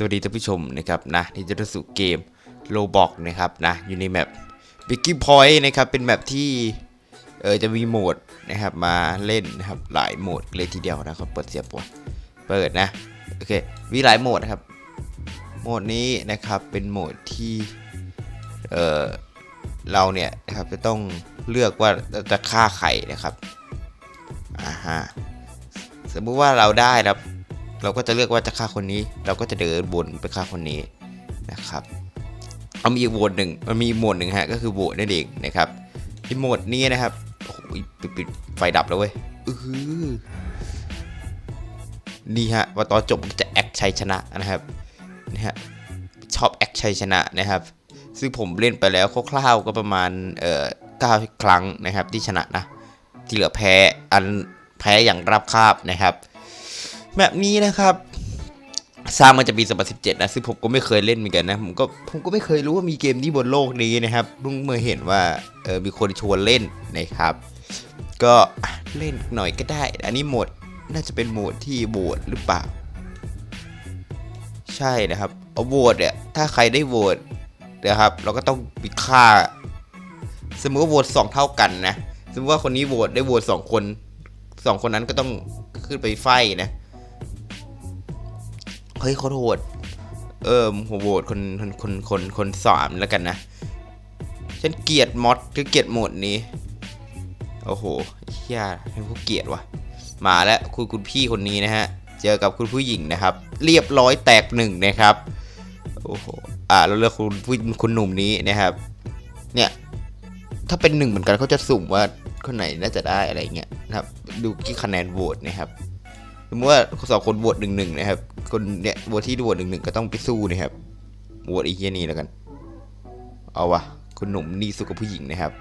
สวัสดีท่านผู้ชมนะครับนะที่จะเข้าสู่เกมโลบอกนะครับนะอยู่ในแมป b i g g i n Point นะครับเป็นแมปที่เออจะมีโหมดนะครับมาเล่นนะครับหลายโหมดเลยทีเดียวนะครับเปิดเสียบปวดเปิดนะโอเคมีหลายโหมดนะครับโหมดนี้นะครับเป็นโหมดที่เออเราเนี่ยนะครับจะต้องเลือกว่าจะฆ่าใครนะครับอ่าฮะสมมุติว่าเราได้ครับ เราก็จะเลือกว่าจะฆ่าคนนี้ เราก็จะเดินวนไปฆ่าคนนี้นะครับ เอามีอีกโหวตหนึ่งมันมีโหมดหนึ่งฮะก็คือโหวตนั่นเองนะครับที่โหมดนี้นะครับโอ้โหปิดไฟดับแล้วเว้ยอือนี่ฮะว่าตอนจบจะแอคชัยชนะนะครับนี่ฮะชอบแอคชัยชนะนะครับ ซึ่งผมเล่นไปแล้วคร่าวๆก็ประมาณเอ่อเก้าครั้งนะครับที่ชนะนะที่เหลือแพ้อันแพ้อย่างรับคาบนะครับ แบบนี้นะครับสร้างมาจากปี 2017 นะซึ่งผมก็ไม่เคยเล่นเหมือนกันนะ ผมก็ผมก็ไม่เคยรู้ว่ามีเกมนี้บนโลกนี้นะครับเพิ่งเมื่อเห็นว่าเออมีคนชวนเล่นนะครับ ก็เล่นหน่อยก็ได้ อันนี้โหมดน่าจะเป็นโหมดที่โหวตหรือเปล่า ใช่นะครับเอาโหวตเนี่ยถ้าใครได้โหวตนะครับ เราก็ต้องมีค่า สมมติว่าโหวตสองเท่ากันนะ สมมติว่าคนนี้โหวตได้โหวตสองคนสองคนนั้นก็ต้องขึ้นไปไฟนะ เฮ้ยเขาโหวตเออผมโหวตคนคนคนคนคนสามแล้วกันนะ ฉันเกลียดมอดคือเกลียดโหมดนี้ โอ้โหเฮียให้พวกเกลียดวะมาแล้วคุณคุณพี่คนนี้นะฮะ เจอกับคุณผู้หญิงนะครับ เรียบร้อยแตกหนึ่งนะครับ โอ้โห อ่าเราเลือกคุณผู้คุณหนุ่มนี้นะครับ เนี่ย ถ้าเป็นหนึ่งเหมือนกันเขาจะสุ่มว่าคนไหนน่าจะได้อะไรเงี้ยนะครับ ดูที่คะแนนโหวตนะครับ สมมติว่าสองคนโหวตหนึ่งหนึ่งนะครับ คนเนี่ยโหวตที่โหวตหนึ่งหนึ่งก็ต้องไปสู้นะครับโหวตไอ้เฮียนี่แล้วกัน เอาวะคุณหนุ่มนี่สู้กับผู้หญิงนะครับ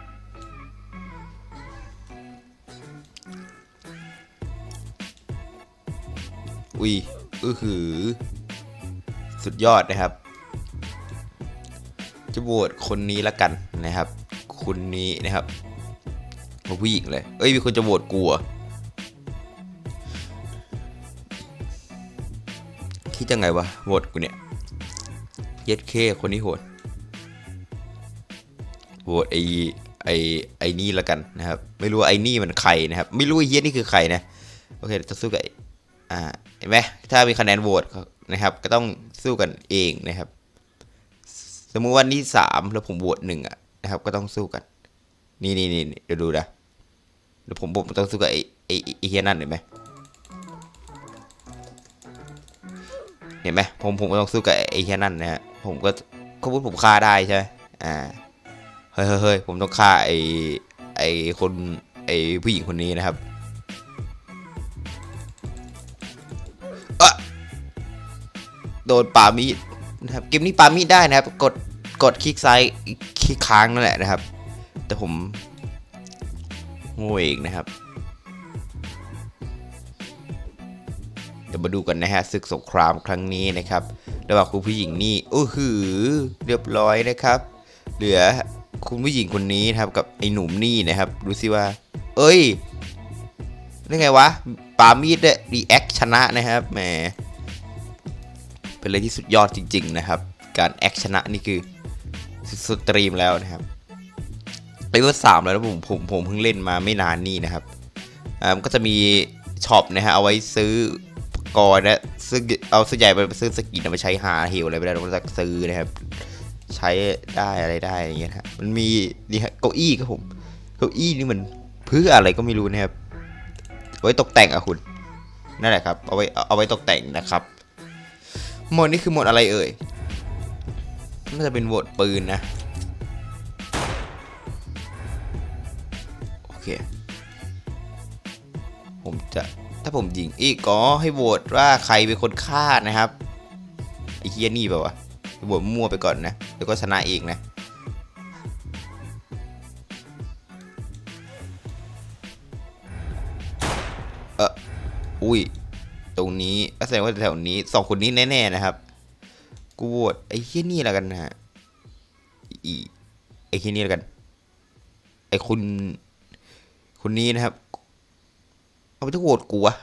อุ้ยอือหือ สุดยอดนะครับ จะโหวตคนนี้ละกันนะครับ คนนี้นะครับผู้หญิงเลย เอ้ยมีคนจะโหวตกูเห ดยังไงวะโหวตกูเนี่ยเย็ดเคคนนี้โหดโหวตไอไอไอนี่ละกันนะครับ ไม่รู้ไอนี่มันใครนะครับ ไม่รู้ไอเย็ดนี่คือใครนะโอเคจะสู้กับอ่าเห็นไหมถ้ามีคะแนนโหวตนะครับ ก็ต้องสู้กันเองนะครับ สมมุติว่านี่สามแล้วผมโหวตหนึ่งอะนะครับ ก็ต้องสู้กัน นี่นี่นี่เดี๋ยวดูนะเดี๋ยวผมผมต้องสู้กับไอไอไอเฮียนั่นเห็นไหม ห็นไหมผมผมก็ต้องสู้กับไอ้แค่นั่นนะฮะผมก็เขาพูดผมฆ่าได้ใช่ไหมอ่าเฮ้ยเฮ้ยเฮ้ยผมต้องฆ่าไอ้ไอ้คนไอ้ผู้หญิงคนนี้นะครับอะโดนปามีดนะครับเกมนี้ปามีดได้นะครับ กดกดคลิกซ้ายคลิกค้างนั่นแหละนะครับ แต่ผมโง่เองนะครับ ดี๋ยวมาดูกันนะฮะศึกสงครามครั้งนี้นะครับระหว่างคุณผู้หญิงนี่โอ้หือเรียบร้อยนะครับ เหลือคุณผู้หญิงคนนี้นะครับกับไอ้หนุ่มนี่นะครับดูสิว่า เอ้ยนี่ไงวะปามีดเนี่ยรีแอคชนะนะครับแหมเป็นอะไรที่สุดยอดจริง ๆ นะครับ การแอคชนะนี่คือสุดๆตรีมแล้วนะครับเลเวลสามแล้วผมผมผมเพิ่งเล่นมาไม่นานนี่นะครับอ่าก็จะมีช็อปนะฮะเอาไว้ซื้อ ก่อนนะซึ่งเอาส่วนใหญ่ไปซื้อสกินเอาไปใช้หาเฮลอะไรไม่ได้เรากซื้อนะครับ ใช้ได้อะไรได้อย่างเงี้ยฮะมันมีนี่ฮะเก้าอี้ครับผมเก้าอี้นี่มันเพื่ออะไรก็ไม่รู้นะครับ ไว้ตกแต่งอะคุณนั่นแหละครับ เอาไว้เอาไว้ตกแต่งนะครับโหมดนี้คือโหมดอะไรเอ่ยน่าจะเป็นโหมดปืนนะโอเค ผมจะ ถ้าผมยิงอีกก็ให้โหวตว่าใครเป็นคนฆ่านะครับไอ้เฮียนี่แบบว่าวะโหวตมั่วไปก่อนนะเดี๋ยวก็ชนะเองนะเอออุ้ย ตรงนี้ก็แสดงว่าแถวนี้สองคนนี้แน่ๆนะครับ กูโหวตไอ้เฮียนี่แล้วกันนะฮะอีไอ้เฮียนี่แล้วกัน ไอ้คุณคนนี้นะครับ เอาไปทุกโหวตกูวะ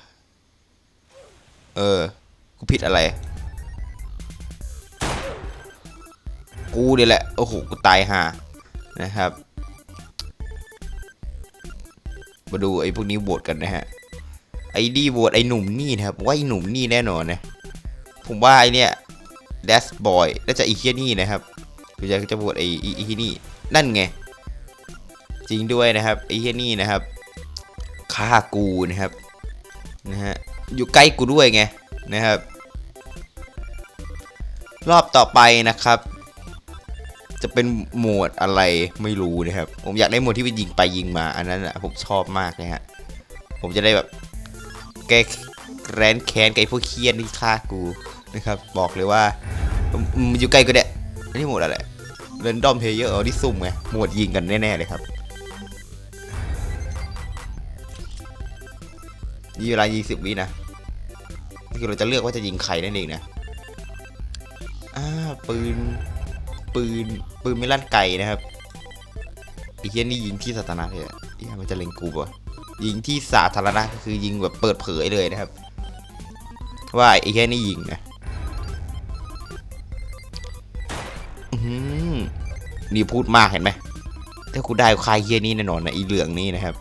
เออ กูผิดอะไร กูเดี๋ยแหละ โอ้โห กูตายห่า นะครับ มาดูไอ้พวกนี้โหวตกันนะฮะ ไอ้ดีโหวตไอ้หนุ่มนี่นะครับ ว่าไอ้หนุ่มนี่แน่นอนนะ ผมว่าไอ้เนี่ยเดสบอยน่าจะไอีเคียนี่นะครับคือจะจะโหวตไอ้ไอ้เหี้ยนี่ นั่นไง จริงด้วยนะครับไอ้เฮียนี่นะครับ ฆ่ากูนะครับนะฮะอยู่ใกล้กูด้วยไงนะครับ รอบต่อไปนะครับ จะเป็นโหมดอะไรไม่รู้นะครับ ผมอยากได้โหมดที่เป็นยิงไปยิงมา อันนั้นนะผมชอบมากเลยฮะผมจะได้แบบแก้แรนแค้นกับไอ้พวกเคียนที่ฆ่ากูนะครับ บอกเลยว่าอยู่ใกล้กูเนี่ยอันนี้โหมดอะไรเรนดอมเพลเยอร์อาที่ซุ่มไงโหมดยิงกันแน่ๆเลยครับ มีเวลา20วินะคือเราจะเลือกว่าจะยิงใครนั่นเองนะอ่าปืน ปืน ปืนไม่ลั่นไกนะครับไอ้เฮียนี่ยิงที่สาธารณะเลยอะไอ้เหี้ยมันจะเล็งกูปะยิงที่สาธารณะก็คือยิงแบบเปิดเผยเลยนะครับ ว่าไอ้เฮียนี่ยิงนะอื้อหือนี่พูดมากเห็นไหมถ้ากูได้ใครเฮียนี่แน่นอนนะอีเหลืองนี่นะครับ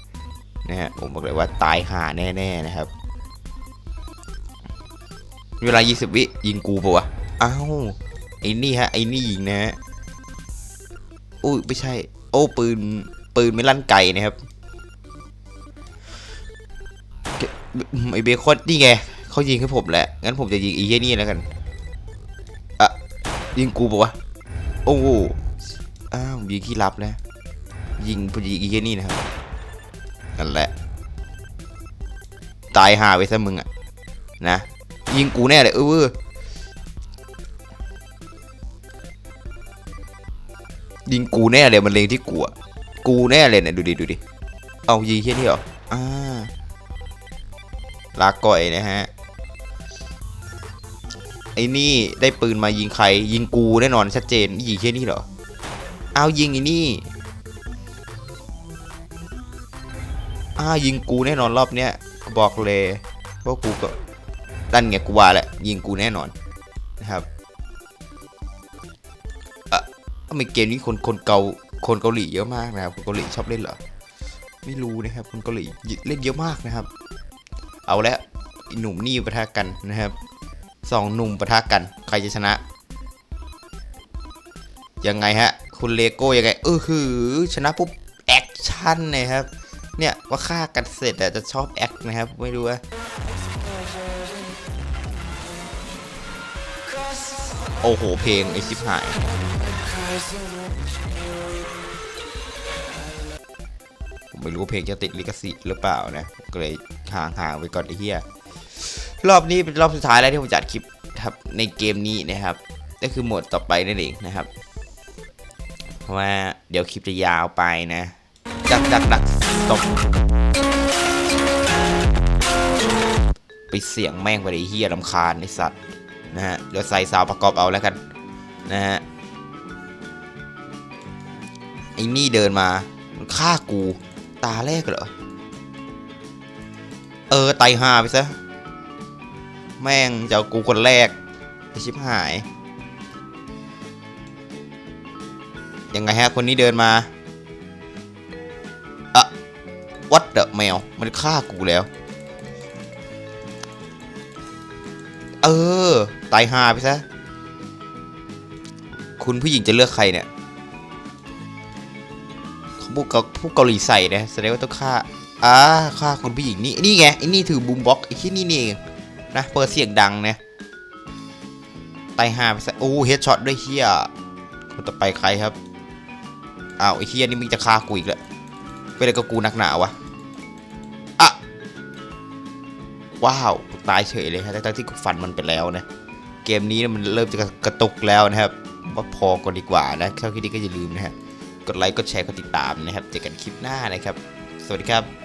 นะฮะผมบอกเลยว่าตายห่าแน่ๆนะครับ เวลา 20 วิยิงกูปะวะอ้าวไอ้นี่ฮะไอ้นี่ยิงนะฮะอุ้ยไม่ใช่ โอ้ปืนปืนไม่ลั่นไกนะครับไอเบคอนนี่ไงเขายิงให้ผมแหละงั้นผมจะยิงไอีเยนี่แล้วกันอะยิงกูปะวะโอ้อ้าวยิงขี้ลับแล้วยิงพอดีไอีเหี้ยนี่นะครับ นั่นแหละ ตายหาไปซะมึงอะนะยิงกูแน่เลยเออยิงกูแน่เลยมันเลงที่กูอะกูแน่เลยเนี่ยดูดิดูดิเอายิงแค่นี้เหรออ่าลาก่อยนะฮะไอ้นี่ได้ปืนมายิงใคร ยิงกูแน่นอนชัดเจนยิงแค่นี้เหรอเอายิงไอ้นี่ อ้ายิงกูแน่นอนรอบเนี้ยบอกเลยว่ากูก็ดันไงกูว่าแหละยิงกูแน่นอนนะครับอะทำไมเกมนี้คนคนเกาคนเกาหลีเยอะมากนะครับคนเกาหลีชอบเล่นเหรอไม่รู้นะครับคนเกาหลีเล่นเยอะมากนะครับ เอาและไอ้หนุ่มนี่ปะทะกันนะครับสองหนุ่มปะทะกัน ใครจะชนะ ยังไงฮะ คุณเลโก้ยังไงเออคือชนะปุ๊บแอคชั่นนะครับ เนี่ยว่าฆ่ากันเสร็จอะจะชอบแอคนะครับไม่รู้ว่าโอ้โห เพลงไอชิบหาย ผมไม่รู้ว่าเพลงจะติดลิขสิทธิ์หรือเปล่านะ ก็เลยห่างห่างๆไปก่อนไอ้เหี้ย รอบนี้เป็นรอบสุดท้ายแล้วที่ผมจัดคลิปครับในเกมนี้นะครับ ก็คือโหมดต่อไปนั่นเองนะครับ เพราะว่าเดี๋ยวคลิปจะยาวไปนะ ดักดักดัก ตบไปเสียงแม่งไปเลยเฮียลำคาญไอสัตว์นะฮะเดี๋ยวใส่สาวประกอบเอาแล้วกันนะฮะไอ้นี่เดินมามันฆ่ากูตาแรกเหรอ เออไตหาไปซะ แม่งจะเอกูคนแรกไอชิบหาย ยังไงฮะคนนี้เดินมา วัดเดอะแมว มันฆ่ากูแล้ว เออ ตายหาไปซะ คุณผู้หญิงจะเลือกใครเนี่ยขาพวกเกาพวกเกาหลีใส่นะแสดงว่าต้องฆ่าอ่าฆ่าคุณผู้หญิงนี่นี่ไงไอ้นี่ถือบูมบ็อกไอ้ที่นี่นี่เองนะเปิดเสียงดังนะตายหาไปซะโอ้เฮดช็อตด้วยเฮียคนต่อไปใครครับอ้าวไอ้เฮียนี่มึงจะฆ่ากูอีกแล้วเป็นอะไรกับกูนักหนาวะอะ ว้าวตายเฉยเลยครับทั้งที่กูฟันมันไปแล้วนะ เกมนี้มันเริ่มจะกระตุกแล้วนะครับ ว่าพอก่อนดีกว่านะเท่าคิดดีก็อย่าลืมนะฮะ กดไลค์ กดแชร์ กดติดตามนะครับ เจอกันคลิปหน้านะครับ สวัสดีครับ